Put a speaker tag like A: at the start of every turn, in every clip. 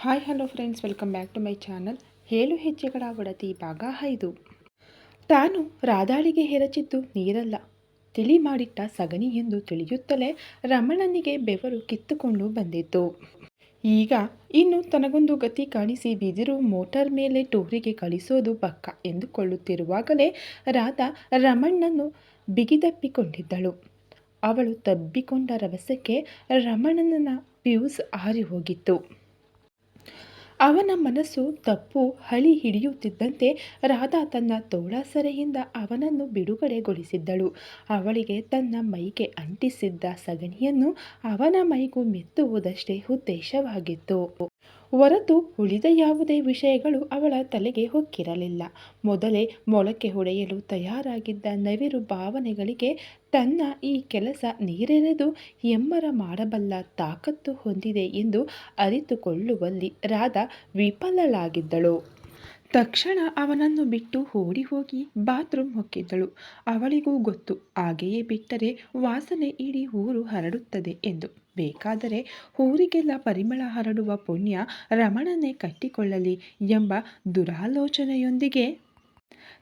A: Hi hello friends welcome back to my channel ಹೇಳು ಹೆಜ್ಜೆಗಳ ಒಡತಿ ಭಾಗ ಐದು. ತಾನು ರಾಧಾಳಿಗೆ ಹೆರಚಿದ್ದು ನೀರಲ್ಲ. ತಿಳಿ ಮಾಡಿಟ್ಟ ಸಗಣಿ ಎಂದು ತಿಳಿಯುತ್ತಲೇ ರಮಣನಿಗೆ ಬೆವರು ಕಿತ್ತುಕೊಂಡು ಬಂದಿತ್ತು. ಈಗ ಇನ್ನು ತನಗೊಂದು ಗತಿ ಕಾಣಿಸಿ ಬಿದಿರು ಮೋಟಾರ್ ಮೇಲೆ ಟೂರಿಗೆ ಕಳಿಸೋದು ಪಕ್ಕ ಎಂದುಕೊಳ್ಳುತ್ತಿರುವಾಗಲೇ ರಾಧಾ ರಮಣ್ಣನ್ನು ಬಿಗಿದಪ್ಪಿಕೊಂಡಿದ್ದಳು. ಅವಳು ತಬ್ಬಿಕೊಂಡ ರಭಸಕ್ಕೆ ರಮಣನ ಪ್ಯೂಸ್ ಹಾರಿ ಹೋಗಿತ್ತು ಅವನ ಮನಸ್ಸು ತಪ್ಪು, ಹಳಿ ಹಿಡಿಯುತ್ತಿದ್ದಂತೆ ರಾಧಾ ತನ್ನ ತೋಳಾಸರೆಯಿಂದ ಅವನನ್ನು ಬಿಡುಗಡೆಗೊಳಿಸಿದ್ದಳು. ಅವಳಿಗೆ ತನ್ನ ಮೈಗೆ ಅಂಟಿಸಿದ್ದ ಸಗಣಿಯನ್ನು ಅವನ ಮೈಗೂ ಮೆತ್ತುವುದಷ್ಟೇ ಉದ್ದೇಶವಾಗಿತ್ತು. ಹೊರತು ಉಳಿದ ಯಾವುದೇ ವಿಷಯಗಳು ಅವಳ ತಲೆಗೆ ಹೊಕ್ಕಿರಲಿಲ್ಲ. ಮೊದಲೇ ಮೊಳಕೆ ಹೊಡೆಯಲು ತಯಾರಾಗಿದ್ದ ನವಿರು ಭಾವನೆಗಳಿಗೆ ತನ್ನ ಈ ಕೆಲಸ ನೀರೆರೆದು ಎಮ್ಮರ ಮಾಡಬಲ್ಲ ತಾಕತ್ತು ಹೊಂದಿದೆ ಎಂದು ಅರಿತುಕೊಳ್ಳುವಲ್ಲಿ ರಾಧಾ ವಿಫಲಳಾಗಿದ್ದಳು. ತಕ್ಷಣ ಅವನನ್ನು ಬಿಟ್ಟು ಓಡಿ ಹೋಗಿ ಬಾತ್ರೂಮ್ ಹೊಕ್ಕಿದ್ದಳು. ಅವಳಿಗೂ ಗೊತ್ತು, ಹಾಗೆಯೇ ಬಿಟ್ಟರೆ ವಾಸನೆ ಇಡೀ ಊರು ಹರಡುತ್ತದೆ ಎಂದು. ಬೇಕಾದರೆ ಊರಿಗೆಲ್ಲ ಪರಿಮಳ ಹರಡುವ ಪುಣ್ಯ ರಮಣನೇ ಕಟ್ಟಿಕೊಳ್ಳಲಿ ಎಂಬ ದುರಾಲೋಚನೆಯೊಂದಿಗೆ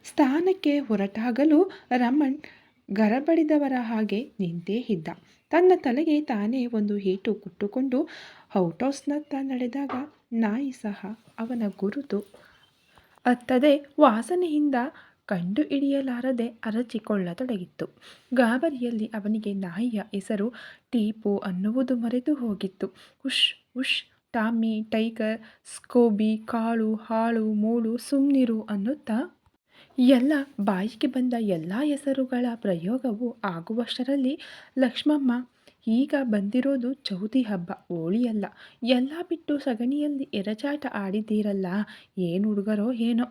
A: ಸ್ಥಾನಕ್ಕೆ ಹೊರಟಾಗಲೂ ರಮಣ್ ಗರಬಡಿದವರ ಹಾಗೆ ನಿಂತೇ ಇದ್ದ. ತನ್ನ ತಲೆಗೆ ತಾನೇ ಒಂದು ಏಟು ಕುಟ್ಟುಕೊಂಡು ಔಟ್ಹೌಸ್ನತ್ತ ನಡೆದಾಗ ನಾಯಿ ಸಹ ಅವನ ಗುರುತು ಅತ್ತದೆ. ವಾಸನೆಯಿಂದ ಕಂಡು ಹಿಡಿಯಲಾರದೆ ಅರಚಿಕೊಳ್ಳತೊಡಗಿತ್ತು. ಗಾಬರಿಯಲ್ಲಿ ಅವನಿಗೆ ನಾಯಿಯ ಹೆಸರು ಟೀಪು ಅನ್ನುವುದು ಮರೆತು ಹೋಗಿತ್ತು. ಉಷ್ ಉಷ್ ಟಾಮಿ, ಟೈಗರ್, ಸ್ಕೋಬಿ, ಕಾಳು, ಹಾಳು, ಮೂಳು, ಸುಮ್ನಿರು ಅನ್ನುತ್ತಾ? ಎಲ್ಲ ಬಾಯಿಗೆ ಬಂದ ಎಲ್ಲ ಹೆಸರುಗಳ ಪ್ರಯೋಗವು ಆಗುವಷ್ಟರಲ್ಲಿ ಲಕ್ಷ್ಮಮ್ಮ ಈಗ ಬಂದಿರೋದು ಚೌತಿ ಹಬ್ಬ ಹೋಳಿಯಲ್ಲ ಎಲ್ಲ ಬಿಟ್ಟು ಸಗಣಿಯಲ್ಲಿ ಎರಚಾಟ ಆಡಿದ್ದೀರಲ್ಲ, ಏನು ಹುಡುಗರೋ ಏನೋ.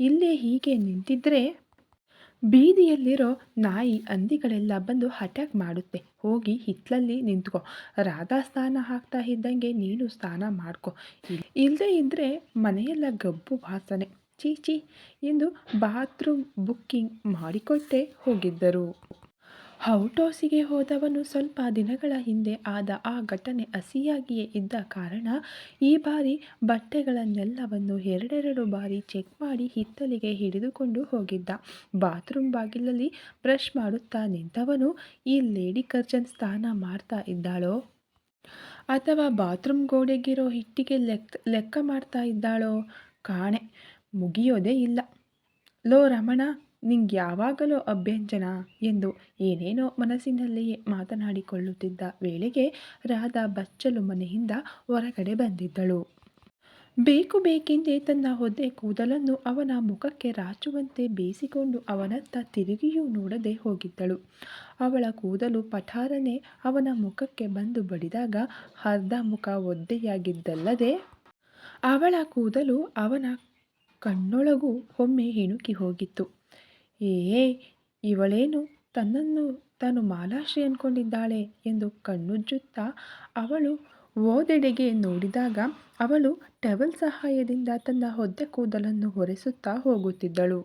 A: ಇಲ್ಲೇ ಹೀಗೆ ನಿಂತಿದ್ರೆ ಬೀದಿಯಲ್ಲಿರೋ ನಾಯಿ ಹಂದಿಗಳೆಲ್ಲ ಬಂದು ಅಟ್ಯಾಕ್ ಮಾಡುತ್ತೆ. ಹೋಗಿ ಹಿತ್ತಲಲ್ಲಿ ನಿಂತ್ಕೊ. ರಾಧಾ ಸ್ನಾನ ಹಾಕ್ತಾ ಇದ್ದಂಗೆ ನೀನು ಸ್ನಾನ ಮಾಡ್ಕೊ. ಇಲ್ಲದೆ ಇದ್ದರೆ ಮನೆಯೆಲ್ಲ ಗಬ್ಬು ವಾಸನೆ. ಚೀಚಿ ಎಂದು ಬಾತ್ರೂಮ್ ಬುಕ್ಕಿಂಗ್ ಮಾಡಿಕೊಟ್ಟೆ ಹೋಗಿದ್ದರು. ಔಟ್ಹೌಸಿಗೆ ಹೋದವನು ಸ್ವಲ್ಪ ದಿನಗಳ ಹಿಂದೆ ಆದ ಆ ಘಟನೆ ಹಸಿಯಾಗಿಯೇ ಇದ್ದ ಕಾರಣ ಈ ಬಾರಿ ಬಟ್ಟೆಗಳನ್ನೆಲ್ಲವನ್ನು ಎರಡೆರಡು ಬಾರಿ ಚೆಕ್ ಮಾಡಿ ಹಿತ್ತಲಿಗೆ ಹಿಡಿದುಕೊಂಡು ಹೋಗಿದ್ದ. ಬಾತ್ರೂಮ್ ಬಾಗಿಲಲ್ಲಿ ಬ್ರಷ್ ಮಾಡುತ್ತಾ ನಿಂತವನು ಈ ಲೇಡಿ ಕರ್ಜನ್ ಸ್ನಾನ ಮಾಡ್ತಾ ಇದ್ದಾಳೋ? ಅಥವಾ ಬಾತ್ರೂಮ್ ಗೋಡೆಗಿರೋ ಹಿಟ್ಟಿಗೆ ಲೆಕ್ಕ ಲೆಕ್ಕ ಮಾಡ್ತಾ ಇದ್ದಾಳೋ? ಕಾಣೆ, ಮುಗಿಯೋದೇ ಇಲ್ಲ. ಲೋ ರಮಣ ನಿಂಗೆ ಯಾವಾಗಲೂ ಅಭ್ಯಂಜನ ಎಂದು ಏನೇನೋ ಮನಸ್ಸಿನಲ್ಲಿಯೇ ಮಾತನಾಡಿಕೊಳ್ಳುತ್ತಿದ್ದ ವೇಳೆಗೆ ರಾಧಾ ಬಚ್ಚಲು ಮನೆಯಿಂದ ಹೊರಗಡೆ ಬಂದಿದ್ದಳು. ಬೇಕು ಬೇಕೆಂದೇ ತನ್ನ ಹೊದ್ದೆ ಕೂದಲನ್ನು ಅವನ ಮುಖಕ್ಕೆ ರಾಚುವಂತೆ ಬೇಸಿಕೊಂಡು ಅವನತ್ತ ತಿರುಗಿಯೂ ನೋಡದೆ ಹೋಗಿದ್ದಳು. ಅವಳ ಕೂದಲು ಪಠಾರನೆ ಅವನ ಮುಖಕ್ಕೆ ಬಂದು ಬಡಿದಾಗ ಅರ್ಧ ಮುಖ ಒದ್ದೆಯಾಗಿದ್ದಲ್ಲದೆ ಅವಳ ಕೂದಲು ಅವನ ಕಣ್ಣೊಳಗೂ ಒಮ್ಮೆ ಹಿಣುಕಿ ಹೋಗಿತ್ತು. ಏ ಇವಳೇನು ತನ್ನನ್ನು ತಾನು ಮಾಲಾಶ್ರೀ ಅಂದ್ಕೊಂಡಿದ್ದಾಳೆ ಎಂದು ಕಣ್ಣುಜ್ಜುತ್ತಾ ಅವಳು ಓದೆಡೆಗೆ ನೋಡಿದಾಗ ಅವಳು ಟವೆಲ್ ಸಹಾಯದಿಂದ ತನ್ನ ಹೊದ್ದೆ ಕೂದಲನ್ನು ಒರೆಸುತ್ತಾ ಹೋಗುತ್ತಿದ್ದಳು.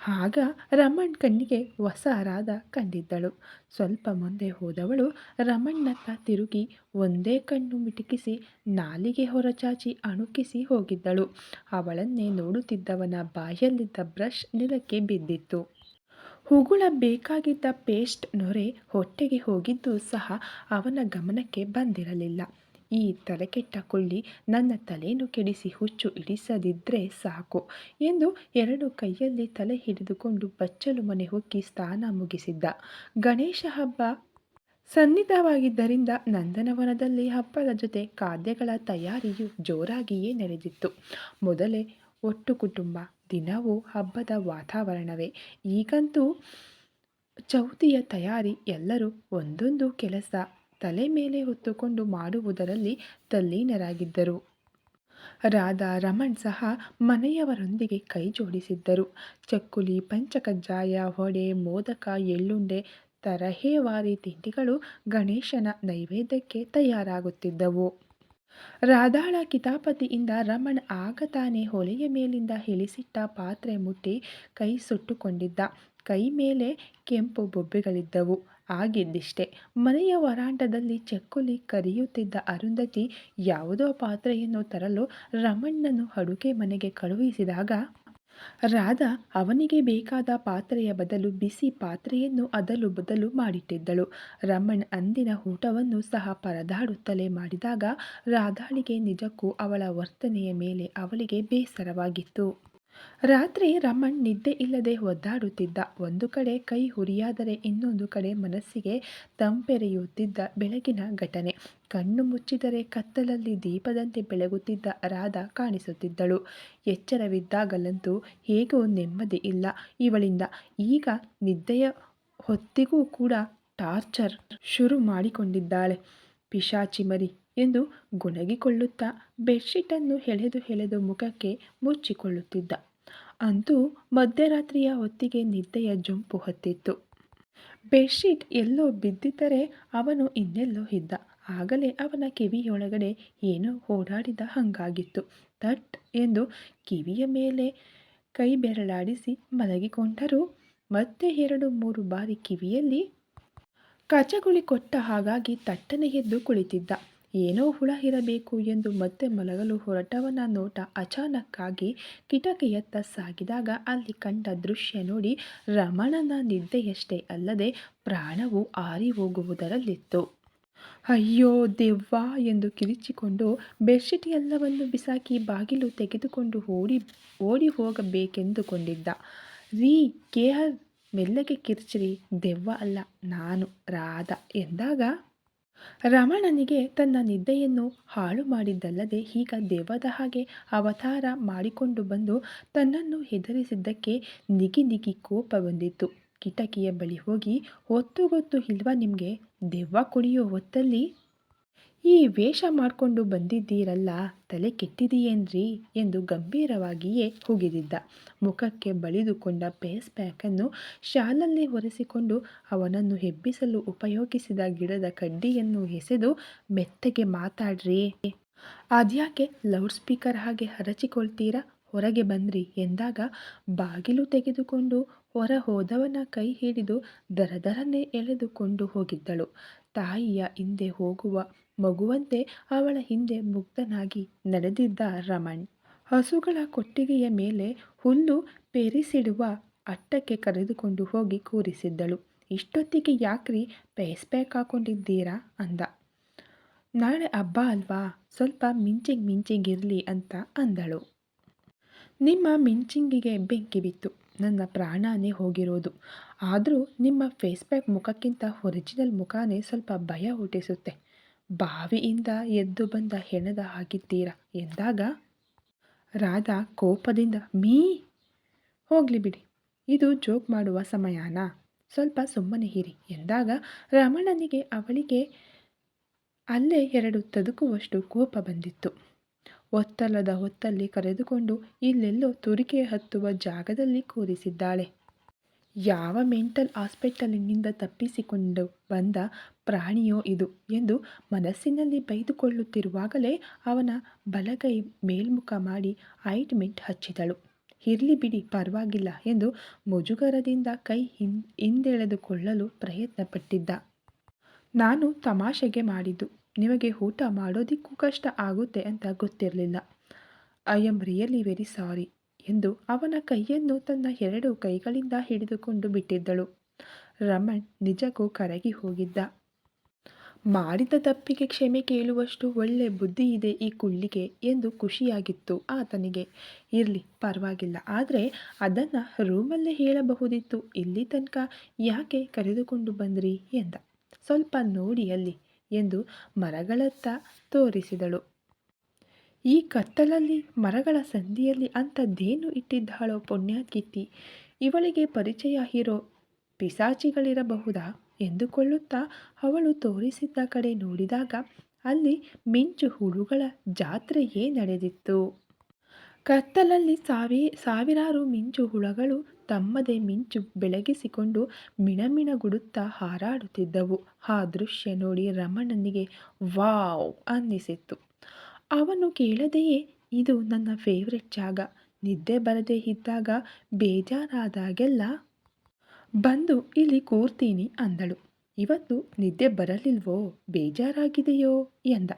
A: ಆಗ ರಮಣ್ ಕಣ್ಣಿಗೆ ಹೊಸ ರಾಧ ಕಂಡಿದ್ದಳು. ಸ್ವಲ್ಪ ಮುಂದೆ ಹೋದವಳು ರಮಣ್ಣತ್ತ ತಿರುಗಿ ಒಂದೇ ಕಣ್ಣು ಮಿಟುಕಿಸಿ ನಾಲಿಗೆ ಹೊರಚಾಚಿ ಅಣುಕಿಸಿ ಹೋಗಿದ್ದಳು. ಅವಳನ್ನೇ ನೋಡುತ್ತಿದ್ದವನ ಬಾಯಲ್ಲಿದ್ದ ಬ್ರಷ್ ನೆಲಕ್ಕೆ ಬಿದ್ದಿತ್ತು. ಹುಗುಳ ಬೇಕಾಗಿದ್ದ ಪೇಸ್ಟ್ ನೊರೆ ಹೊಟ್ಟೆಗೆ ಹೋಗಿದ್ದು ಸಹ ಅವನ ಗಮನಕ್ಕೆ ಬಂದಿರಲಿಲ್ಲ. ಈ ತಲೆಕೆಟ್ಟ ಕೊಳ್ಳಿ ನನ್ನ ತಲೆಯನ್ನು ಕೆಡಿಸಿ, ಹುಚ್ಚು ಹಿಡಿಸದಿದ್ದರೆ ಸಾಕು ಎಂದು ಎರಡು ಕೈಯಲ್ಲಿ ತಲೆ ಹಿಡಿದುಕೊಂಡು ಬಚ್ಚಲು ಮನೆ ಹೊಕ್ಕಿ ಸ್ನಾನ ಮುಗಿಸಿದ್ದ. ಗಣೇಶ ಹಬ್ಬ ಸನ್ನಿಧವಾಗಿದ್ದರಿಂದ ನಂದನವನದಲ್ಲಿ ಹಬ್ಬದ ಜೊತೆ ಖಾದ್ಯಗಳ ತಯಾರಿಯು ಜೋರಾಗಿಯೇ ನಡೆದಿತ್ತು. ಮೊದಲೇ ಒಟ್ಟು ಕುಟುಂಬ, ದಿನವೂ ಹಬ್ಬದ ವಾತಾವರಣವೇ. ಈಗಂತೂ ಚೌತಿಯ ತಯಾರಿ, ಎಲ್ಲರೂ ಒಂದೊಂದು ಕೆಲಸ ತಲೆ ಮೇಲೆ ಹೊತ್ತುಕೊಂಡು ಮಾಡುವುದರಲ್ಲಿ ತಲ್ಲೀನರಾಗಿದ್ದರು. ರಾಧಾ ರಮಣ್ ಸಹ ಮನೆಯವರೊಂದಿಗೆ ಕೈ ಜೋಡಿಸಿದ್ದರು. ಚಕ್ಕುಲಿ, ಪಂಚಕಜ್ಜಾಯ ಹೊಡೆ ಮೋದಕ, ಎಳ್ಳುಂಡೆ ತರಹೇವಾರಿ ತಿಂಡಿಗಳು ಗಣೇಶನ ನೈವೇದ್ಯಕ್ಕೆ ತಯಾರಾಗುತ್ತಿದ್ದವು. ರಾಧಾಳ ಕಿತಾಪತಿಯಿಂದ ರಮಣ್ ಆಗ ತಾನೇ ಹೊಲೆಯ ಮೇಲಿಂದ ಇಳಿಸಿಟ್ಟ ಪಾತ್ರೆ ಮುಟ್ಟಿ ಕೈ ಸುಟ್ಟುಕೊಂಡಿದ್ದ. ಕೈ ಮೇಲೆ ಕೆಂಪು ಬೊಬ್ಬೆಗಳಿದ್ದವು. ಆಗಿದ್ದಿಷ್ಟೇ. ಮನೆಯ ವರಾಂಡದಲ್ಲಿ ಚಕ್ಕುಲಿ ಕರಿಯುತ್ತಿದ್ದ ಅರುಂಧತಿ ಯಾವುದೋ ಪಾತ್ರೆಯನ್ನು ತರಲು ರಮಣ್ಣನು ಅಡುಗೆ ಮನೆಗೆ ಕಳುಹಿಸಿದಾಗ, ರಾಧಾ ಅವನಿಗೆ ಬೇಕಾದ ಪಾತ್ರೆಯ ಬದಲು ಬಿಸಿ ಪಾತ್ರೆಯನ್ನು ಅದಲು ಬದಲು ಮಾಡಿಟ್ಟಿದ್ದಳು. ರಮಣ್ ಅಂದಿನ ಊಟವನ್ನು ಸಹ ಪರದಾಡುತ್ತಲೇ ಮಾಡಿದಾಗ, ರಾಧಾಳಿಗೆ ನಿಜಕ್ಕೂ ಅವಳ ವರ್ತನೆಯ ಮೇಲೆ ಅವಳಿಗೆ ಬೇಸರವಾಗಿತ್ತು. ರಾತ್ರಿ ರಮಣ್ ನಿದ್ದೆ ಇಲ್ಲದೆ ಒದ್ದಾಡುತ್ತಿದ್ದ ಒಂದು ಕಡೆ ಕೈ ಹುರಿಯಾದರೆ ಇನ್ನೊಂದು ಕಡೆ ಮನಸ್ಸಿಗೆ ತಂಪೆರೆಯುತ್ತಿದ್ದ ಬೆಳಗಿನ ಘಟನೆ. ಕಣ್ಣು ಮುಚ್ಚಿದರೆ ಕತ್ತಲಲ್ಲಿ ದೀಪದಂತೆ ಬೆಳಗುತ್ತಿದ್ದ ರಾಧಾ ಕಾಣಿಸುತ್ತಿದ್ದಳು. ಎಚ್ಚರವಿದ್ದಾಗಲಂತೂ ಹೇಗೂ ನೆಮ್ಮದಿ ಇಲ್ಲ. ಇವಳಿಂದ ಈಗ ನಿದ್ದೆಯ ಹೊತ್ತಿಗೂ ಕೂಡ ಟಾರ್ಚರ್ ಶುರು ಮಾಡಿಕೊಂಡಿದ್ದಾಳೆ. ಪಿಶಾಚಿ ಮರಿ ಎಂದು ಗೊಣಗಿಕೊಳ್ಳುತ್ತಾ ಬೆಡ್ಶೀಟನ್ನು ಎಳೆದು ಎಳೆದು ಮುಖಕ್ಕೆ ಮುಚ್ಚಿಕೊಳ್ಳುತ್ತಿದ್ದ. ಅಂತೂ ಮಧ್ಯರಾತ್ರಿಯ ಹೊತ್ತಿಗೆ ನಿದ್ದೆಯ ಜೊಂಪು ಹೊತ್ತಿತ್ತು. ಬೆಡ್ಶೀಟ್ ಎಲ್ಲೋ ಬಿದ್ದಿದ್ದರೆ ಅವನು ಇನ್ನೆಲ್ಲೋ ಇದ್ದ. ಆಗಲೇ ಅವನ ಕಿವಿಯೊಳಗಡೆ ಏನೋ ಓಡಾಡಿದ ಹಂಗಾಗಿತ್ತು. ತಟ್ ಎಂದು ಕಿವಿಯ ಮೇಲೆ ಕೈ ಬೆರಳಾಡಿಸಿ ಮಲಗಿಕೊಂಡರು. ಮತ್ತೆ ಎರಡು ಮೂರು ಬಾರಿ ಕಿವಿಯಲ್ಲಿ ಕಚಗುಳಿ ಕೊಟ್ಟ ಹಾಗಾಗಿ ತಟ್ಟನೆ ಎದ್ದು ಕುಳಿತಿದ್ದ. ಏನೋ ಹುಳ ಇರಬೇಕು ಎಂದು ಮತ್ತೆ ಮಲಗಲು ಹೊರಟವನ ನೋಟ ಅಚಾನಕ್ಕಾಗಿ ಕಿಟಕಿಯತ್ತ ಸಾಗಿದಾಗ ಅಲ್ಲಿ ಕಂಡ ದೃಶ್ಯ ನೋಡಿ ರಮಣನ ನಿದ್ದೆಯಷ್ಟೇ ಅಲ್ಲದೆ ಪ್ರಾಣವು ಆರಿ ಹೋಗುವುದರಲ್ಲಿತ್ತು. ಅಯ್ಯೋ ದೆವ್ವ ಎಂದು ಕಿರಿಚಿಕೊಂಡು ಬೆಡ್ಶೀಟ್ ಎಲ್ಲವನ್ನು ಬಿಸಾಕಿ ಬಾಗಿಲು ತೆಗೆದುಕೊಂಡು ಓಡಿ ಓಡಿ ಹೋಗಬೇಕೆಂದುಕೊಂಡಿದ್ದ. ರೀ, ಕೇಹರ್, ಮೆಲ್ಲಗೆ ಕಿರ್ಚಿರಿ, ದೆವ್ವ ಅಲ್ಲ, ನಾನು, ರಾಧ ಎಂದಾಗ ರಮಣನಿಗೆ ತನ್ನ ನಿದ್ದೆಯನ್ನು ಹಾಳು ಮಾಡಿದ್ದಲ್ಲದೆ ಈಗ ದೇವದ ಹಾಗೆ ಅವತಾರ ಮಾಡಿಕೊಂಡು ಬಂದು ತನ್ನನ್ನು ಹೆದರಿಸಿದ್ದಕ್ಕೆ ನಿಗಿ ನಿಗಿ ಕೋಪ ಬಂದಿತ್ತು. ಕಿಟಕಿಯ ಬಳಿ ಹೋಗಿ, ಹೊತ್ತು ಗೊತ್ತು ಇಲ್ವಾ ನಿಮಗೆ? ದೆವ್ವ ಕುಡಿಯೋ ಹೊತ್ತಲ್ಲಿ ಈ ವೇಷ ಮಾಡಿಕೊಂಡು ಬಂದಿದ್ದೀರಲ್ಲ, ತಲೆ ಕೆಟ್ಟಿದೆಯೇನ್ರಿ? ಎಂದು ಗಂಭೀರವಾಗಿಯೇ ಹುಗಿದಿದ್ದ ಮುಖಕ್ಕೆ ಬಳಿದುಕೊಂಡ ಪೇಸ್ ಪ್ಯಾಕನ್ನು ಶಾಲಲ್ಲಿ ಒರೆಸಿಕೊಂಡು ಅವನನ್ನು ಹೆಬ್ಬಿಸಲು ಉಪಯೋಗಿಸಿದ ಗಿಡದ ಕಡ್ಡಿಯನ್ನು ಎಸೆದು ಮೆತ್ತಗೆ ಮಾತಾಡ್ರಿ. ಅದ್ಯಾಕೆ ಲೌಡ್ ಸ್ಪೀಕರ್ ಹಾಗೆ ಹರಚಿಕೊಳ್ತೀರಾ? ಹೊರಗೆ ಬಂದ್ರಿ ಎಂದಾಗ ಬಾಗಿಲು ತೆಗೆದುಕೊಂಡು ಹೊರ ಹೋದವನ ಕೈ ಹಿಡಿದು ದರದರನೆ ಎಳೆದುಕೊಂಡು ಹೋಗಿದ್ದಳು. ತಾಯಿಯ ಹಿಂದೆ ಹೋಗುವ ಮಗುವಂತೆ ಅವಳ ಹಿಂದೆ ಮುಗ್ಧನಾಗಿ ನಡೆದಿದ್ದ ರಮಣ್, ಹಸುಗಳ ಕೊಟ್ಟಿಗೆಯ ಮೇಲೆ ಹುಲ್ಲು ಪೆರಿಸಿಡುವ ಅಟ್ಟಕ್ಕೆ ಕರೆದುಕೊಂಡು ಹೋಗಿ ಕೂರಿಸಿದ್ದಳು. ಇಷ್ಟೊತ್ತಿಗೆ ಯಾಕ್ರಿ ಪೇಸ್ ಪ್ಯಾಕ್ ಹಾಕೊಂಡಿದ್ದೀರಾ? ಅಂದ. ನಾಳೆ ಹಬ್ಬ ಅಲ್ವಾ? ಸ್ವಲ್ಪ ಮಿಂಚಿಂಗ್ ಮಿಂಚಿಂಗಿರಲಿ ಅಂತ ಅಂದಳು. ನಿಮ್ಮ ಮಿಂಚಿಂಗಿಗೆ ಬೆಂಕಿ ಬಿತ್ತು. ನನ್ನ ಪ್ರಾಣನೇ ಹೋಗಿರೋದು. ಆದರೂ ನಿಮ್ಮ ಫೇಸ್ಬ್ಯಾಕ್ ಮುಖಕ್ಕಿಂತ ಒರಿಜಿನಲ್ ಮುಖನೇ ಸ್ವಲ್ಪ ಭಯ ಹುಟ್ಟಿಸುತ್ತೆ. ಬಾವಿಯಿಂದ ಎದ್ದು ಬಂದ ಹೆಣದ ಹಾಗಿದ್ದೀರಾ? ಎಂದಾಗ, ರಾಧಾ ಕೋಪದಿಂದ, ಮೀ, ಹೋಗಲಿ ಬಿಡಿ. ಇದು ಜೋಕ್ ಮಾಡುವ ಸಮಯನಾ? ಸ್ವಲ್ಪ ಸುಮ್ಮನೆ ಹಿರಿ ಎಂದಾಗ, ರಮಣನಿಗೆ ಅವಳಿಗೆ ಅಲ್ಲೇ ಎರಡು ತದುಕುವಷ್ಟು ಕೋಪ ಬಂದಿತ್ತು. ಒತ್ತಲದ ಹೊತ್ತಲ್ಲಿ ಕರೆದುಕೊಂಡು, ಇಲ್ಲೆಲ್ಲೋ ತುರಿಕೆ ಹತ್ತುವ ಜಾಗದಲ್ಲಿ ಕೂರಿಸಿದ್ದಾಳೆ. ಯಾವ ಮೆಂಟಲ್ ಹಾಸ್ಪಿಟಲಿನಿಂದ ತಪ್ಪಿಸಿಕೊಂಡು ಬಂದ ಪ್ರಾಣಿಯೋ ಇದು ಎಂದು ಮನಸ್ಸಿನಲ್ಲಿ ಬೈದುಕೊಳ್ಳುತ್ತಿರುವಾಗಲೇ ಅವನ ಬಲಗೈ ಮೇಲ್ಮುಖ ಮಾಡಿ ಆಯಿಂಟ್ಮೆಂಟ್ ಹಚ್ಚಿದಳು. ಇರಲಿ ಬಿಡಿ, ಪರವಾಗಿಲ್ಲ ಎಂದು ಮುಜುಗರದಿಂದ ಕೈ ಹಿಂ, ಹಿಂದೆಳೆದುಕೊಳ್ಳಲು ಪ್ರಯತ್ನಪಟ್ಟಿದ್ದ. ನಾನು ತಮಾಷೆಗೆ ಮಾಡಿದ್ದು. ನಿಮಗೆ ಊಟ ಮಾಡೋದಿಕ್ಕೂ ಕಷ್ಟ ಆಗುತ್ತೆ ಅಂತ ಗೊತ್ತಿರಲಿಲ್ಲ. I am really very sorry ಎಂದು ಅವನ ಕೈಯನ್ನು ತನ್ನ ಎರಡು ಕೈಗಳಿಂದ ಹಿಡಿದುಕೊಂಡು ಬಿಟ್ಟಿದ್ದಳು. ರಮಣ್ ನಿಜಕ್ಕೂ ಕರಗಿ ಹೋಗಿದ್ದ. ಮಾಡಿದ ತಪ್ಪಿಗೆ ಕ್ಷಮೆ ಕೇಳುವಷ್ಟು ಒಳ್ಳೆ ಬುದ್ಧಿ ಇದೆ ಈ ಕುಳ್ಳಿಗೆ ಎಂದು ಖುಷಿಯಾಗಿತ್ತು ಆತನಿಗೆ. ಇರಲಿ, ಪರವಾಗಿಲ್ಲ, ಆದರೆ ಅದನ್ನು ರೂಮಲ್ಲೇ ಹೇಳಬಹುದಿತ್ತು. ಇಲ್ಲಿ ತನಕ ಯಾಕೆ ಕರೆದುಕೊಂಡು ಬಂದ್ರಿ ಎಂದ. ಸ್ವಲ್ಪ ನೋಡಿ ಅಲ್ಲಿ ಎಂದು ಮರಗಳತ್ತ ತೋರಿಸಿದಳು. ಈ ಕತ್ತಲಲ್ಲಿ, ಮರಗಳ ಸಂದಿಯಲ್ಲಿ ಅಂಥದ್ದೇನು ಇಟ್ಟಿದ್ದಾಳೋ ಪುಣ್ಯಾತ್ಕಿತ್ತಿ ಇವಳಿಗೆ ಪರಿಚಯ ಇರೋ ಪಿಸಾಚಿಗಳಿರಬಹುದಾ ಎಂದುಕೊಳ್ಳುತ್ತಾ ಅವಳು ತೋರಿಸಿದ್ದ ಕಡೆ ನೋಡಿದಾಗ ಅಲ್ಲಿ ಮಿಂಚು ಹುಳುಗಳ ಜಾತ್ರೆಯೇ ನಡೆದಿತ್ತು. ಕತ್ತಲಲ್ಲಿ ಸಾವಿ, ಸಾವಿರಾರು ಮಿಂಚು ಹುಳಗಳು ತಮ್ಮದೇ ಮಿಂಚು ಬೆಳಗಿಸಿಕೊಂಡು ಮಿಣಮಿಣಗುಡುತ್ತಾ ಹಾರಾಡುತ್ತಿದ್ದವು. ಆ ದೃಶ್ಯ ನೋಡಿ ರಮಣನಿಗೆ ವಾವ್ ಅನ್ನಿಸಿತ್ತು. ಅವನು ಕೇಳದೆಯೇ, ಇದು ನನ್ನ ಫೇವ್ರೆಟ್ ಜಾಗ. ನಿದ್ದೆ ಬರದೇ ಇದ್ದಾಗ ಬೇಜಾರಾದಾಗೆಲ್ಲ ಬಂದು ಇಲ್ಲಿ ಕೂರ್ತೀನಿ ಅಂದಳು. ಇವತ್ತು ನಿದ್ದೆ ಬರಲಿಲ್ವೋ, ಬೇಜಾರಾಗಿದೆಯೋ ಎಂದ.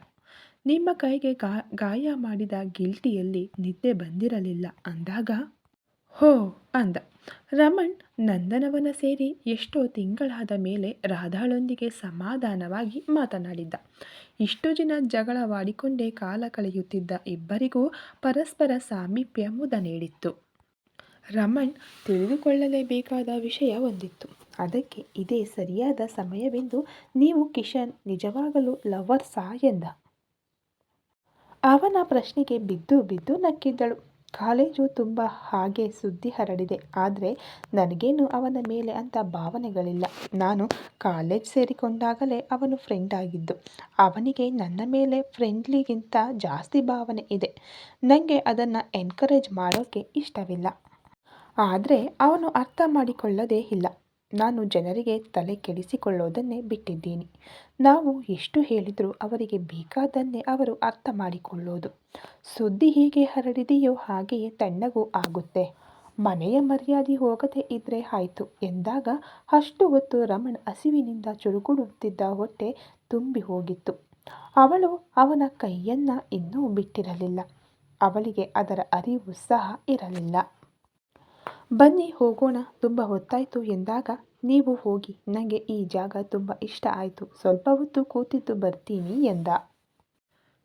A: ನಿಮ್ಮ ಕೈಗೆ ಗಾಯ ಮಾಡಿದ ಗಿಲ್ಟಿಯಲ್ಲಿ ನಿದ್ದೆ ಬಂದಿರಲಿಲ್ಲ ಅಂದಾಗ ಹೋ, ಅಂದ. ರಮಣ್ ನಂದನವನ ಸೇರಿ ಎಷ್ಟೋ ತಿಂಗಳಾದ ಮೇಲೆ ರಾಧಾಳೊಂದಿಗೆ ಸಮಾಧಾನವಾಗಿ ಮಾತನಾಡಿದ್ದ. ಇಷ್ಟು ದಿನ ಜಗಳವಾಡಿಕೊಂಡೇ ಕಾಲ ಕಳೆಯುತ್ತಿದ್ದ ಇಬ್ಬರಿಗೂ ಪರಸ್ಪರ ಸಾಮೀಪ್ಯ ಮುದ ನೀಡಿತ್ತು. ರಮಣ್ ತಿಳಿದುಕೊಳ್ಳಲೇಬೇಕಾದ ವಿಷಯ ಒಂದಿತ್ತು. ಅದಕ್ಕೆ ಇದೇ ಸರಿಯಾದ ಸಮಯವೆಂದು ನೀವು ಕಿಶನ್ ನಿಜವಾಗಲೂ ಲವರ್ಸಾ ಎಂದ. ಅವನ ಪ್ರಶ್ನೆಗೆ ಬಿದ್ದು ಬಿದ್ದು ನಕ್ಕಿದ್ದಳು. ಕಾಲೇಜು ತುಂಬ ಹಾಗೆ ಸುದ್ದಿ ಹರಡಿದೆ. ಆದರೆ ನನಗೇನು ಅವನ ಮೇಲೆ ಅಂತ ಭಾವನೆಗಳಿಲ್ಲ. ನಾನು ಕಾಲೇಜ್ ಸೇರಿಕೊಂಡಾಗಲೇ ಅವನು ಫ್ರೆಂಡ್ ಆಗಿದ್ದು. ಅವನಿಗೆ ನನ್ನ ಮೇಲೆ ಫ್ರೆಂಡ್ಲಿಗಿಂತ ಜಾಸ್ತಿ ಭಾವನೆ ಇದೆ. ನನಗೆ ಅದನ್ನು ಎನ್ಕರೇಜ್ ಮಾಡೋಕ್ಕೆ ಇಷ್ಟವಿಲ್ಲ. ಆದರೆ ಅವನು ಅರ್ಥ ಮಾಡಿಕೊಳ್ಳದೇ ಇಲ್ಲ. ನಾನು ಜನರಿಗೆ ತಲೆ ಕೆಡಿಸಿಕೊಳ್ಳೋದನ್ನೇ ಬಿಟ್ಟಿದ್ದೀನಿ. ನಾವು ಎಷ್ಟು ಹೇಳಿದರೂ ಅವರಿಗೆ ಬೇಕಾದನ್ನೇ ಅವರು ಅರ್ಥ ಮಾಡಿಕೊಳ್ಳೋದು. ಸುದ್ದಿ ಹೀಗೆ ಹರಡಿದೆಯೋ ಹಾಗೆಯೇ ತಣ್ಣಗೂ ಆಗುತ್ತೆ. ಮನೆಯ ಮರ್ಯಾದೆ ಹೋಗದೆ ಇದ್ರೆ ಆಯಿತು ಎಂದಾಗ ಅಷ್ಟು ಹೊತ್ತು ರಮಣ್ ಹಸಿವಿನಿಂದ ಚುರುಕುಡುತ್ತಿದ್ದ ಹೊಟ್ಟೆ ತುಂಬಿ ಹೋಗಿತ್ತು. ಅವಳು ಅವನ ಕೈಯನ್ನ ಇನ್ನೂ ಬಿಟ್ಟಿರಲಿಲ್ಲ. ಅವಳಿಗೆ ಅದರ ಅರಿವು ಸಹ ಇರಲಿಲ್ಲ. ಬನ್ನಿ ಹೋಗೋಣ, ತುಂಬ ಹೊತ್ತಾಯಿತು ಎಂದಾಗ ನೀವು ಹೋಗಿ ನನಗೆ ಈ ಜಾಗ ತುಂಬ ಇಷ್ಟ ಆಯಿತು, ಸ್ವಲ್ಪ ಹೊತ್ತು ಕೂತಿದ್ದು ಬರ್ತೀನಿ ಎಂದ.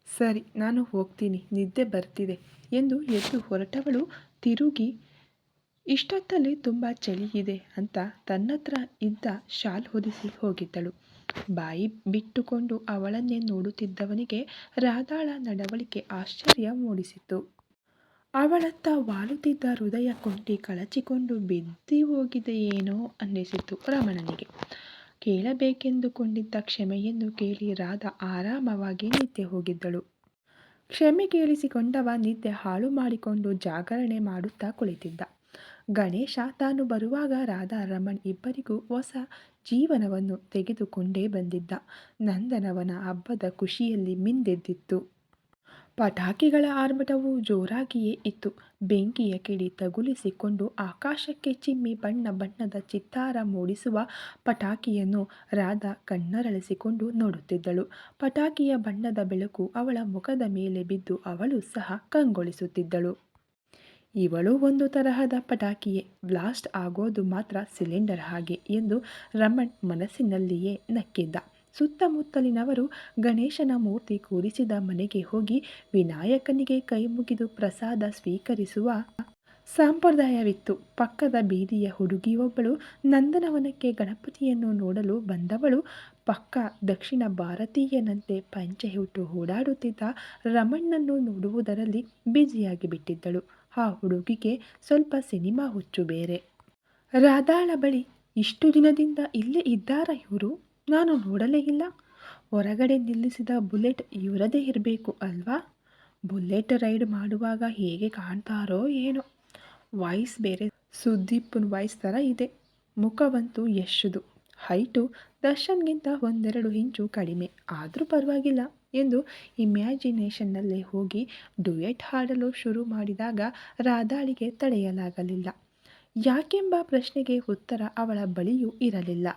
A: ಸರಿ, ನಾನು ಹೋಗ್ತೀನಿ, ನಿದ್ದೆ ಬರ್ತಿದೆ ಎಂದು ಎದ್ದು ಹೊರಟವಳು. ತಿರುಗಿ, ಇಷ್ಟೊತ್ತಲ್ಲಿ ತುಂಬ ಚಳಿ ಇದೆ ಅಂತ ತನ್ನತ್ರ ಇದ್ದ ಶಾಲ್ ಹೊದಿಸಿ ಹೋಗಿದ್ದಳು. ಬಾಯಿ ಬಿಟ್ಟುಕೊಂಡು ಅವಳನ್ನೇ ನೋಡುತ್ತಿದ್ದವನಿಗೆ ರಾಧಾಳ ನಡವಳಿಕೆ ಆಶ್ಚರ್ಯ ಮೂಡಿಸಿತು ಅವಳತ್ತ ವಾಲುತ್ತಿದ್ದ ಹೃದಯ ಕೊಂಟಿ ಕಳಚಿಕೊಂಡು ಬಿದ್ದಿ ಹೋಗಿದೆಯೇನೋ ಅನ್ನಿಸಿತು ರಮಣನಿಗೆ. ಕೇಳಬೇಕೆಂದುಕೊಂಡಿದ್ದ ಕ್ಷಮೆಯನ್ನು ಕೇಳಿ ರಾಧ ಆರಾಮವಾಗಿ ನಿದ್ದೆ ಹೋಗಿದ್ದಳು. ಕ್ಷಮೆ ಕೇಳಿಸಿಕೊಂಡವ ನಿದ್ದೆ ಹಾಳು ಮಾಡಿಕೊಂಡು ಜಾಗರಣೆ ಮಾಡುತ್ತಾ ಕುಳಿತಿದ್ದ. ಗಣೇಶ ತಾನು ಬರುವಾಗ ರಾಧಾ ರಮಣ್ ಇಬ್ಬರಿಗೂ ಹೊಸ ಜೀವನವನ್ನು ತೆಗೆದುಕೊಂಡೇ ಬಂದಿದ್ದ. ನಂದನವನ ಹಬ್ಬದ ಖುಷಿಯಲ್ಲಿ ಮಿಂದೆದ್ದಿತ್ತು. ಪಟಾಕಿಗಳ ಆರ್ಭಟವು ಜೋರಾಗಿಯೇ ಇತ್ತು. ಬೆಂಕಿಯ ಕಿಡಿ ತಗುಲಿಸಿಕೊಂಡು ಆಕಾಶಕ್ಕೆ ಚಿಮ್ಮಿ ಬಣ್ಣ ಬಣ್ಣದ ಚಿತ್ತಾರ ಮೂಡಿಸುವ ಪಟಾಕಿಯನ್ನು ರಾಧಾ ಕಣ್ಣರಳಿಸಿಕೊಂಡು ನೋಡುತ್ತಿದ್ದಳು. ಪಟಾಕಿಯ ಬಣ್ಣದ ಬೆಳಕು ಅವಳ ಮುಖದ ಮೇಲೆ ಬಿದ್ದು ಅವಳು ಸಹ ಕಂಗೊಳಿಸುತ್ತಿದ್ದಳು. ಇವಳು ಒಂದು ತರಹದ ಪಟಾಕಿಯೇ. ಬ್ಲಾಸ್ಟ್ ಆಗೋದು ಮಾತ್ರ ಸಿಲಿಂಡರ್ ಹಾಗೆ ಎಂದು ರಮಣ್ ಮನಸ್ಸಿನಲ್ಲಿಯೇ ನಕ್ಕಿದ್ದ. ಸುತ್ತಮುತ್ತಲಿನವರು ಗಣೇಶನ ಮೂರ್ತಿ ಕೂರಿಸಿದ ಮನೆಗೆ ಹೋಗಿ ವಿನಾಯಕನಿಗೆ ಕೈ ಮುಗಿದು ಪ್ರಸಾದ ಸ್ವೀಕರಿಸುವ ಸಂಪ್ರದಾಯವಿತ್ತು. ಪಕ್ಕದ ಬೀದಿಯ ಹುಡುಗಿಯೊಬ್ಬಳು ನಂದನವನಕ್ಕೆ ಗಣಪತಿಯನ್ನು ನೋಡಲು ಬಂದವಳು. ಪಕ್ಕ ದಕ್ಷಿಣ ಭಾರತೀಯನಂತೆ ಪಂಚೆ ಹುಟ್ಟು ಓಡಾಡುತ್ತಿದ್ದ ರಮಣ್ಣನ್ನು ನೋಡುವುದರಲ್ಲಿ ಬ್ಯುಸಿಯಾಗಿ ಬಿಟ್ಟಿದ್ದಳು ಆ ಹುಡುಗಿಗೆ ಸ್ವಲ್ಪ ಸಿನಿಮಾ ಹುಚ್ಚು ಬೇರೆ. ರಾಧಾಳ ಬಳಿ ಇಷ್ಟು ದಿನದಿಂದ ಇಲ್ಲೇ ಇದ್ದಾರ ಇವರು? ನಾನು ನೋಡಲೇ ಇಲ್ಲ. ಹೊರಗಡೆ ನಿಲ್ಲಿಸಿದ ಬುಲೆಟ್ ಇವರದೇ ಇರಬೇಕು ಅಲ್ವಾ? ಬುಲೆಟ್ ರೈಡ್ ಮಾಡುವಾಗ ಹೇಗೆ ಕಾಣ್ತಾರೋ ಏನೋ. ವಾಯ್ಸ್ ಬೇರೆ, ಸುದೀಪ್ನ ವಾಯ್ಸ್ ಥರ ಇದೆ. ಮುಖವಂತೂ ಯಶದು. ಹೈಟು ದರ್ಶನ್ಗಿಂತ ಒಂದೆರಡು ಇಂಚು ಕಡಿಮೆ. ಆದರೂ ಪರವಾಗಿಲ್ಲ ಎಂದು ಇಮ್ಯಾಜಿನೇಷನ್ನಲ್ಲೇ ಹೋಗಿ ಡುಯೆಟ್ ಹಾಡಲು ಶುರು ಮಾಡಿದಾಗ ರಾಧಾಳಿಗೆ ತಡೆಯಲಾಗಲಿಲ್ಲ. ಯಾಕೆಂಬ ಪ್ರಶ್ನೆಗೆ ಉತ್ತರ ಅವಳ ಬಳಿಯೂ ಇರಲಿಲ್ಲ.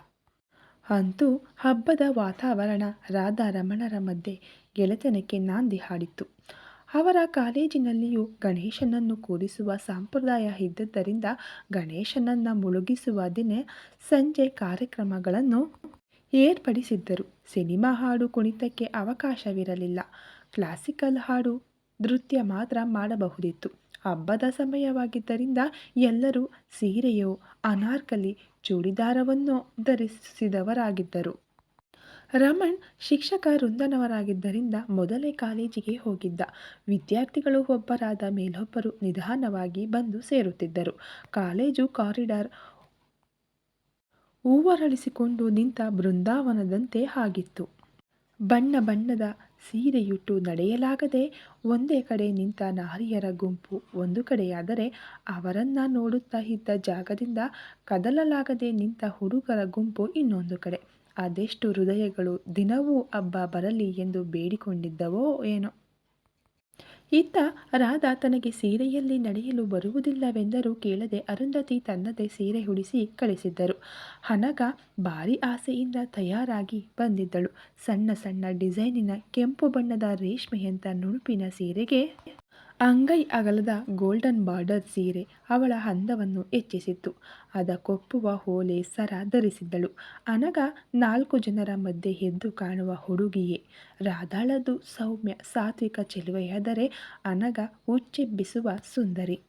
A: ಅಂತೂ ಹಬ್ಬದ ವಾತಾವರಣ ರಾಧಾ ರಮಣರ ಮಧ್ಯೆ ಗೆಳೆತನಕ್ಕೆ ನಾಂದಿ ಹಾಡಿತ್ತು. ಅವರ ಕಾಲೇಜಿನಲ್ಲಿಯೂ ಗಣೇಶನನ್ನು ಕೂರಿಸುವ ಸಂಪ್ರದಾಯ ಇದ್ದದ್ದರಿಂದ ಗಣೇಶನನ್ನು ಮುಳುಗಿಸುವ ದಿನ ಸಂಜೆ ಕಾರ್ಯಕ್ರಮಗಳನ್ನು ಏರ್ಪಡಿಸಿದ್ದರು. ಸಿನಿಮಾ ಹಾಡು ಕುಣಿತಕ್ಕೆ ಅವಕಾಶವಿರಲಿಲ್ಲ. ಕ್ಲಾಸಿಕಲ್ ಹಾಡು ನೃತ್ಯ ಮಾತ್ರ ಮಾಡಬಹುದಿತ್ತು. ಹಬ್ಬದ ಸಮಯವಾಗಿದ್ದರಿಂದ ಎಲ್ಲರೂ ಸೀರೆಯೋ, ಅನಾರ್ಕಲಿ, ಚೂಡಿದಾರವನ್ನು ಧರಿಸಿದವರಾಗಿದ್ದರು. ರಮಣ್ ಶಿಕ್ಷಕ ವೃಂದನವರಾಗಿದ್ದರಿಂದ ಮೊದಲೇ ಕಾಲೇಜಿಗೆ ಹೋಗಿದ್ದ. ವಿದ್ಯಾರ್ಥಿಗಳು ಒಬ್ಬರಾದ ಮೇಲೊಬ್ಬರು ನಿಧಾನವಾಗಿ ಬಂದು ಸೇರುತ್ತಿದ್ದರು. ಕಾಲೇಜು ಕಾರಿಡಾರ್ ಹೂವರಳಿಸಿಕೊಂಡು ನಿಂತ ಬೃಂದಾವನದಂತೆ ಆಗಿತ್ತು. ಬಣ್ಣ ಬಣ್ಣದ ಸೀರೆಯುಟ್ಟು ನಡೆಯಲಾಗದೆ ಒಂದೇ ಕಡೆ ನಿಂತ ನಾರಿಯರ ಗುಂಪು ಒಂದು ಕಡೆಯಾದರೆ ಅವರನ್ನ ನೋಡುತ್ತಾ ಇದ್ದ ಜಾಗದಿಂದ ಕದಲಲಾಗದೆ ನಿಂತ ಹುಡುಗರ ಗುಂಪು ಇನ್ನೊಂದು ಕಡೆ. ಅದೆಷ್ಟು ಹೃದಯಗಳು ದಿನವೂ ಹಬ್ಬ ಬರಲಿ ಎಂದು ಬೇಡಿಕೊಂಡಿದ್ದವೋ ಏನೋ. ಇತ್ತ ರಾಧಾ ತನಗೆ ಸೀರೆಯಲ್ಲಿ ನಡೆಯಲು ಬರುವುದಿಲ್ಲವೆಂದರೂ ಕೇಳದೆ ಅರುಂಧತಿ ತನ್ನದೇ ಸೀರೆ ಹುಡಿಸಿ ಕಳಿಸಿದ್ದರು. ಹನಗ ಭಾರಿ ಆಸೆಯಿಂದ ತಯಾರಾಗಿ ಬಂದಿದ್ದಳು. ಸಣ್ಣ ಸಣ್ಣ ಡಿಸೈನಿನ ಕೆಂಪು ಬಣ್ಣದ ರೇಷ್ಮೆಯಂಥ ನುಣುಪಿನ ಸೀರೆಗೆ ಅಂಗೈ ಅಗಲದ ಗೋಲ್ಡನ್ ಬಾರ್ಡರ್ ಸೀರೆ ಅವಳ ಹಂದವನ್ನು ಹೆಚ್ಚಿಸಿತ್ತು. ಅದಕ್ಕೊಪ್ಪುವ ಓಲೆ ಸರ ಧರಿಸಿದ್ದಳು. ಅನಗ ನಾಲ್ಕು ಜನರ ಮಧ್ಯೆ ಎದ್ದು ಕಾಣುವ ಹುಡುಗಿಯೇ. ರಾಧಾಳದು ಸೌಮ್ಯ ಸಾತ್ವಿಕ ಚೆಲುವೆಯಾದರೆ ಅನಗ ಹುಚ್ಚೆಬ್ಬಿಸುವ ಸುಂದರಿ.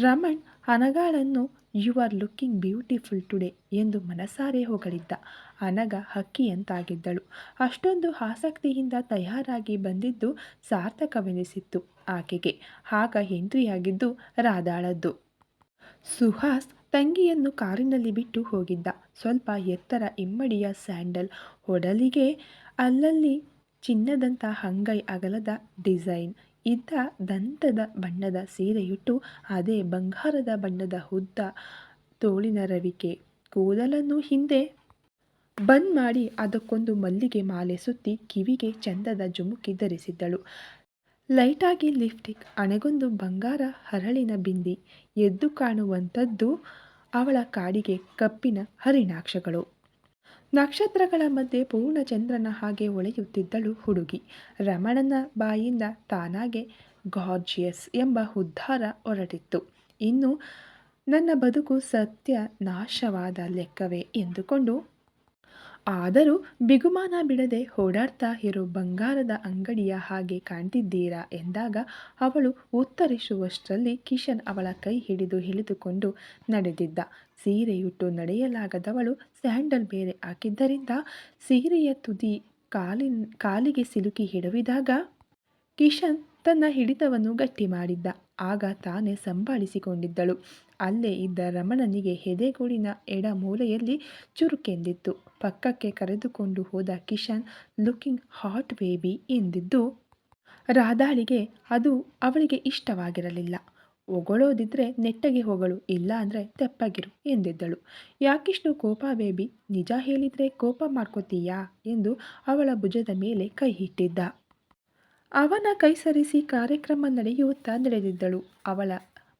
A: Raman ಅನಗಾಳನ್ನು you are looking beautiful today ಎಂದು ಮನಸಾರೆ ಹೊಗಳಿದ್ದ. ಅನಗ ಹಕ್ಕಿಯಂತಾಗಿದ್ದಳು. ಅಷ್ಟೊಂದು ಆಸಕ್ತಿಯಿಂದ ತಯಾರಾಗಿ ಬಂದಿದ್ದು ಸಾರ್ಥಕವೆನಿಸಿತ್ತು ಆಕೆಗೆ. ಆಗ ಎಂಟ್ರಿಯಾಗಿದ್ದು ರಾಧಾಳದ್ದು. ಸುಹಾಸ್ ತಂಗಿಯನ್ನು ಕಾರಿನಲ್ಲಿ ಬಿಟ್ಟು ಹೋಗಿದ್ದ. ಸ್ವಲ್ಪ ಎತ್ತರ ಇಮ್ಮಡಿಯ ಸ್ಯಾಂಡಲ್ ಒಡಲಿಗೆ ಅಲ್ಲಲ್ಲಿ ಚಿನ್ನದಂಥ ಹಂಗೈ ಅಗಲದ ಡಿಸೈನ್. ಇದ್ದ ದಂತದ ಬಣ್ಣದ ಸೀರೆಯುಟ್ಟು, ಅದೇ ಬಂಗಾರದ ಬಣ್ಣದ ಉದ್ದ ತೋಳಿನ ರವಿಕೆ. ಕೂದಲನ್ನು ಹಿಂದೆ ಬಂದ್ ಮಾಡಿ ಅದಕ್ಕೊಂದು ಮಲ್ಲಿಗೆ ಮಾಲೆ ಸುತ್ತಿ ಕಿವಿಗೆ ಚಂದದ ಜುಮುಕಿ ಧರಿಸಿದ್ದಳು. ಲೈಟಾಗಿ ಲಿಫ್ಟಿಕ್ ಅಣೆಗೊಂದು ಬಂಗಾರ ಹರಳಿನ ಬಿಂದಿ ಎದ್ದು ಕಾಣುವಂಥದ್ದು ಅವಳ ಕಾಡಿಗೆ ಕಪ್ಪಿನ ಹರಿಣಾಕ್ಷಗಳು. ನಕ್ಷತ್ರಗಳ ಮಧ್ಯೆ ಪೂರ್ಣಚಂದ್ರನ ಹಾಗೆ ಒಳೆಯುತ್ತಿದ್ದಳು ಹುಡುಗಿ. ರಮಣನ ಬಾಯಿಂದ ತಾನಾಗೆ ಗಾರ್ಜಿಯಸ್ ಎಂಬ ಉದ್ಧಾರ ಹೊರಟಿತ್ತು. ಇನ್ನು ನನ್ನ ಬದುಕು ಸತ್ಯ ನಾಶವಾದ ಲೆಕ್ಕವೇ ಎಂದುಕೊಂಡು ಆದರೂ ಬಿಗುಮಾನ ಬಿಡದೆ ಓಡಾಡ್ತಾ ಇರೋ ಬಂಗಾರದ ಅಂಗಡಿಯ ಹಾಗೆ ಕಾಣ್ತಿದ್ದೀರಾ ಎಂದಾಗ ಅವಳು ಉತ್ತರಿಸುವಷ್ಟರಲ್ಲಿ ಕಿಶನ್ ಅವಳ ಕೈ ಹಿಡಿದು ಇಳಿದುಕೊಂಡು ನಡೆದಿದ್ದ. ಸೀರೆಯುಟ್ಟು ನಡೆಯಲಾಗದವಳು ಸ್ಯಾಂಡಲ್ ಬೇರೆ ಹಾಕಿದ್ದರಿಂದ ಸೀರೆಯ ತುದಿ ಕಾಲಿನ, ಕಾಲಿಗೆ ಸಿಲುಕಿ ಹಿಡವಿದಾಗ ಕಿಶನ್ ತನ್ನ ಹಿಡಿತವನ್ನು ಗಟ್ಟಿ ಮಾಡಿದ್ದ. ಆಗ ತಾನೇ ಸಂಭಾಳಿಸಿಕೊಂಡಿದ್ದಳು. ಅಲ್ಲೇ ಇದ್ದ ರಮಣನಿಗೆ ಎದೆಗೂಡಿನ ಎಡ ಮೂಲೆಯಲ್ಲಿ ಚುರುಕೆಂದಿತ್ತು. ಪಕ್ಕಕ್ಕೆ ಕರೆದುಕೊಂಡು ಹೋದ ಕಿಶನ್, ಲುಕಿಂಗ್ ಹಾಟ್ ಬೇಬಿ ಎಂದಿದ್ದು, ರಾಧಾಳಿಗೆ ಅದು ಅವಳಿಗೆ ಇಷ್ಟವಾಗಿರಲಿಲ್ಲ. ಹೊಗಳೋದಿದ್ರೆ ನೆಟ್ಟಗೆ ಹೊಗಳು, ಇಲ್ಲ ಅಂದರೆ ತೆಪ್ಪಗಿರು ಎಂದಿದ್ದಳು. ಯಾಕಿಷ್ಟು ಕೋಪ ಬೇಬಿ, ನಿಜ ಹೇಳಿದರೆ ಕೋಪ ಮಾಡ್ಕೋತೀಯಾ ಎಂದು ಅವಳ ಭುಜದ ಮೇಲೆ ಕೈ ಇಟ್ಟಿದ್ದ. ಅವನ ಕೈ ಸರಿಸಿ ಕಾರ್ಯಕ್ರಮ ನಡೆಯುತ್ತಾ ನಡೆದಿದ್ದಳು. ಅವಳ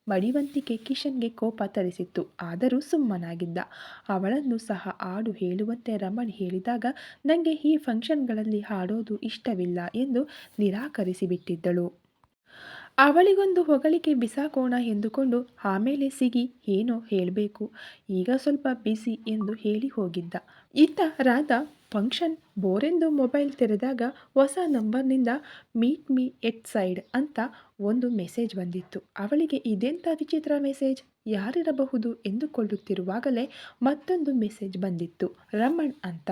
A: ಮಡಿವಂತಿಕೆ ಕಿಶನ್ಗೆ ಕೋಪ ತರಿಸಿತ್ತು. ಆದರೂ ಸುಮ್ಮನಾಗಿದ್ದ. ಅವಳನ್ನು ಸಹ ಹಾಡು ಹೇಳುವಂತೆ ರಮಣ್ ಹೇಳಿದಾಗ ನನಗೆ ಈ ಫಂಕ್ಷನ್ಗಳಲ್ಲಿ ಹಾಡೋದು ಇಷ್ಟವಿಲ್ಲ ಎಂದು ನಿರಾಕರಿಸಿಬಿಟ್ಟಿದ್ದಳು. ಅವಳಿಗೊಂದು ಹೊಗಳಿಕೆ ಬಿಸಾಕೋಣ ಎಂದುಕೊಂಡು ಆಮೇಲೆ ಸಿಗಿ ಏನೋ ಹೇಳಬೇಕು. ಈಗ ಸ್ವಲ್ಪ ಬಿಸಿ ಎಂದು ಹೇಳಿ ಹೋಗಿದ್ದ. ಇತ್ತ ರಾಧ, ಫಂಕ್ಷನ್ ಬೋರೆಂದು ಮೊಬೈಲ್ ತೆರೆದಾಗ ಹೊಸ ನಂಬರ್ನಿಂದ ಮೀಟ್ ಮೀ ಎಟ್ ಸೈಡ್ ಅಂತ ಒಂದು ಮೆಸೇಜ್ ಬಂದಿತ್ತು. ಅವಳಿಗೆ ಇದೆಂಥ ವಿಚಿತ್ರ ಮೆಸೇಜ್? ಯಾರಿರಬಹುದು ಎಂದುಕೊಳ್ಳುತ್ತಿರುವಾಗಲೇ ಮತ್ತೊಂದು ಮೆಸೇಜ್ ಬಂದಿತ್ತು. ರಮಣ್ ಅಂತ.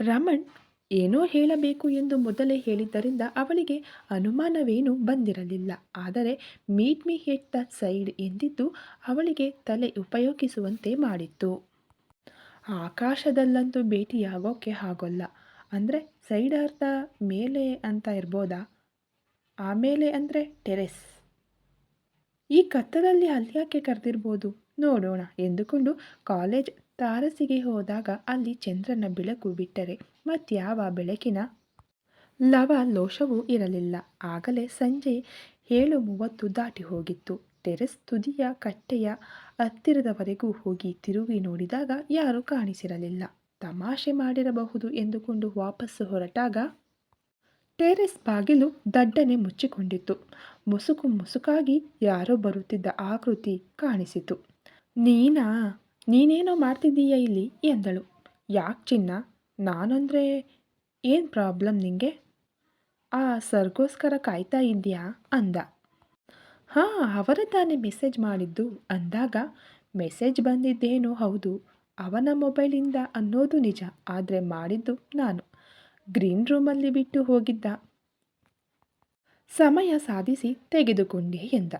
A: ರಮಣ್ ಏನೋ ಹೇಳಬೇಕು ಎಂದು ಮೊದಲೇ ಹೇಳಿದ್ದರಿಂದ ಅವಳಿಗೆ ಅನುಮಾನವೇನೂ ಬಂದಿರಲಿಲ್ಲ. ಆದರೆ meet me at the side ಎಂದಿದ್ದು ಅವಳಿಗೆ ತಲೆ ಉಪಯೋಗಿಸುವಂತೆ ಮಾಡಿತ್ತು. ಆಕಾಶದಲ್ಲಂತೂ ಭೇಟಿಯಾಗೋಕ್ಕೆ ಆಗೋಲ್ಲ. ಅಂದರೆ ಸೈಡ್ ಅರ್ಥ ಮೇಲೆ ಅಂತ ಇರ್ಬೋದಾ? ಆಮೇಲೆ ಅಂದರೆ ಟೆರೆಸ್. ಈ ಕತ್ತಲಲ್ಲಿ ಅಲ್ಯಾಕೆ ಕರೆದಿರ್ಬೋದು? ನೋಡೋಣ ಎಂದುಕೊಂಡು ಕಾಲೇಜ್ ತಾರಸಿಗೆ ಹೋದಾಗ ಅಲ್ಲಿ ಚಂದ್ರನ ಬೆಳಕು ಬಿಟ್ಟರೆ ಮತ್ಯಾವ ಬೆಳಕಿನ ಲವ ಲೋಷವೂ ಇರಲಿಲ್ಲ. ಆಗಲೇ ಸಂಜೆ ಏಳು ಮೂವತ್ತು ದಾಟಿ ಹೋಗಿತ್ತು. ಟೆರೆಸ್ ತುದಿಯ ಕಟ್ಟೆಯ ಹತ್ತಿರದವರೆಗೂ ಹೋಗಿ ತಿರುಗಿ ನೋಡಿದಾಗ ಯಾರೂ ಕಾಣಿಸಿರಲಿಲ್ಲ. ತಮಾಷೆ ಮಾಡಿರಬಹುದು ಎಂದುಕೊಂಡು ವಾಪಸ್ಸು ಹೊರಟಾಗ ಟೆರೆಸ್ ಬಾಗಿಲು ದಡ್ಡನೆ ಮುಚ್ಚಿಕೊಂಡಿತ್ತು. ಮುಸುಕು ಮುಸುಕಾಗಿ ಯಾರೋ ಬರುತ್ತಿದ್ದ ಆಕೃತಿ ಕಾಣಿಸಿತು. ನೀನಾ? ನೀನೇನೋ ಮಾಡ್ತಿದ್ದೀಯ ಇಲ್ಲಿ? ಎಂದಳು. ಯಾಕೆ ಚಿನ್ನ? ನಾನಂದರೆ ಏನು ಪ್ರಾಬ್ಲಮ್ ನಿಂಗೆ? ಆ ಸರ್ಗೋಸ್ಕರ ಕಾಯ್ತಾ ಇದೆಯಾ ಅಂದ. ಹಾಂ, ಅವರ ತಾನೇ ಮೆಸೇಜ್ ಮಾಡಿದ್ದು. ಅಂದಾಗ, ಮೆಸೇಜ್ ಬಂದಿದ್ದೇನೋ ಹೌದು. ಅವನ ಮೊಬೈಲಿಂದ ಅನ್ನೋದು ನಿಜ, ಆದರೆ ಮಾಡಿದ್ದು ನಾನು. ಗ್ರೀನ್ ರೂಮಲ್ಲಿ ಬಿಟ್ಟು ಹೋಗಿದ್ದ. ಸಮಯ ಸಾಧಿಸಿ ತೆಗೆದುಕೊಂಡೆ ಎಂದ.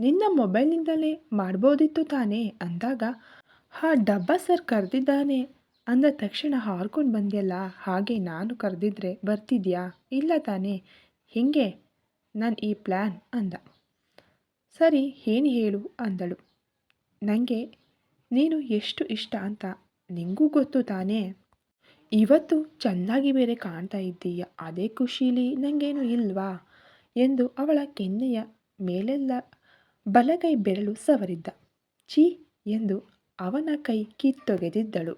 A: ನಿನ್ನ ಮೊಬೈಲ್ನಿಂದಲೇ ಮಾಡ್ಬೋದಿತ್ತು ತಾನೇ? ಅಂದಾಗ ಹಾ, ಡಬ್ಬ ಸರ್ ಕರೆದಿದ್ದಾನೆ. ಅಂದ ತಕ್ಷಣ ಹಾರ್ಕೊಂಡು ಬಂದ್ಯಲ್ಲ, ಹಾಗೆ ನಾನು ಕರೆದಿದ್ರೆ ಬರ್ತಿದ್ಯಾ? ಇಲ್ಲ ತಾನೆ. ಹೀಗೆ? ನನ್ನ ಈ ಪ್ಲ್ಯಾನ್ ಅಂದ. ಸರಿ ಏನು ಹೇಳು ಅಂದಳು. ನನಗೆ ನೀನು ಎಷ್ಟು ಇಷ್ಟ ಅಂತ ನಿಂಗೂ ಗೊತ್ತು ತಾನೇ. ಇವತ್ತು ಚೆನ್ನಾಗಿ ಬೇರೆ ಕಾಣ್ತಾ ಇದ್ದೀಯ, ಅದೇ ಖುಷೀಲಿ ನನಗೇನು ಇಲ್ವಾ? ಎಂದು ಅವಳ ಕೆನ್ನೆಯ ಮೇಲೆಲ್ಲ ಬಲಗೈ ಬೆರಳು ಸವರಿದ್ದ. ಚೀ ಎಂದು ಅವನ ಕೈ ಕಿತ್ತೊಗೆದಿದ್ದಳು.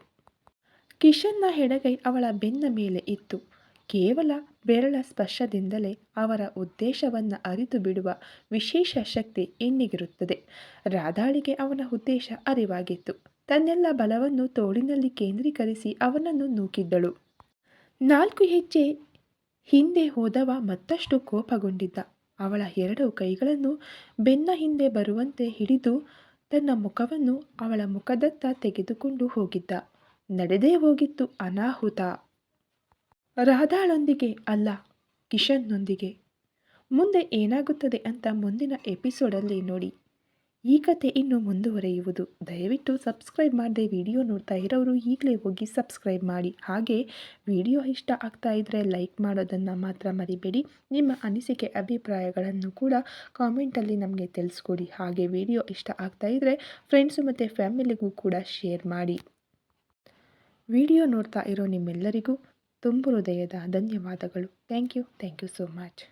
A: ಕಿಶನ್ನ ಹೆಡಗೈ ಅವಳ ಬೆನ್ನ ಮೇಲೆ ಇತ್ತು. ಕೇವಲ ಬೆರಳ ಸ್ಪರ್ಶದಿಂದಲೇ ಅವರ ಉದ್ದೇಶವನ್ನು ಅರಿತು ಬಿಡುವ ವಿಶೇಷ ಶಕ್ತಿ ಹೆಣ್ಣಿಗಿರುತ್ತದೆ ರಾಧಾಳಿಗೆ ಅವನ ಉದ್ದೇಶ ಅರಿವಾಗಿತ್ತು. ತನ್ನೆಲ್ಲ ಬಲವನ್ನು ತೋಳಿನಲ್ಲಿ ಕೇಂದ್ರೀಕರಿಸಿ ಅವನನ್ನು ನೂಕಿದ್ದಳು. ನಾಲ್ಕು ಹೆಜ್ಜೆ ಹಿಂದೆ ಹೋದವ ಮತ್ತಷ್ಟು ಕೋಪಗೊಂಡಿದ್ದ. ಅವಳ ಎರಡು ಕೈಗಳನ್ನು ಬೆನ್ನ ಹಿಂದೆ ಬರುವಂತೆ ಹಿಡಿದು ತನ್ನ ಮುಖವನ್ನು ಅವಳ ಮುಖದತ್ತ ತೆಗೆದುಕೊಂಡು ಹೋಗಿದ್ದ. ನಡೆದೇ ಹೋಗಿತ್ತು ಅನಾಹುತ. ರಾಧಾಳೊಂದಿಗೆ ಅಲ್ಲ, ಕಿಶನ್ನೊಂದಿಗೆ. ಮುಂದೆ ಏನಾಗುತ್ತದೆ ಅಂತ ಮುಂದಿನ ಎಪಿಸೋಡಲ್ಲಿ ನೋಡಿ. ಈ ಕತೆ ಇನ್ನು ಮುಂದುವರೆಯುವುದು. ದಯವಿಟ್ಟು ಸಬ್ಸ್ಕ್ರೈಬ್ ಮಾಡದೆ ವಿಡಿಯೋ ನೋಡ್ತಾ ಇರೋರು ಈಗಲೇ ಹೋಗಿ ಸಬ್ಸ್ಕ್ರೈಬ್ ಮಾಡಿ. ಹಾಗೆ ವಿಡಿಯೋ ಇಷ್ಟ ಆಗ್ತಾ ಇದ್ದರೆ ಲೈಕ್ ಮಾಡೋದನ್ನು ಮಾತ್ರ ಮರಿಬೇಡಿ. ನಿಮ್ಮ ಅನಿಸಿಕೆ, ಅಭಿಪ್ರಾಯಗಳನ್ನು ಕೂಡ ಕಾಮೆಂಟಲ್ಲಿ ನಮಗೆ ತಿಳಿಸ್ಕೊಡಿ. ಹಾಗೆ ವಿಡಿಯೋ ಇಷ್ಟ ಆಗ್ತಾ ಇದ್ದರೆ ಫ್ರೆಂಡ್ಸು ಮತ್ತು ಫ್ಯಾಮಿಲಿಗೂ ಕೂಡ ಶೇರ್ ಮಾಡಿ. ವಿಡಿಯೋ ನೋಡ್ತಾ ಇರೋ ನಿಮ್ಮೆಲ್ಲರಿಗೂ ತುಂಬ ಹೃದಯದ ಧನ್ಯವಾದಗಳು. Thank you thank you so much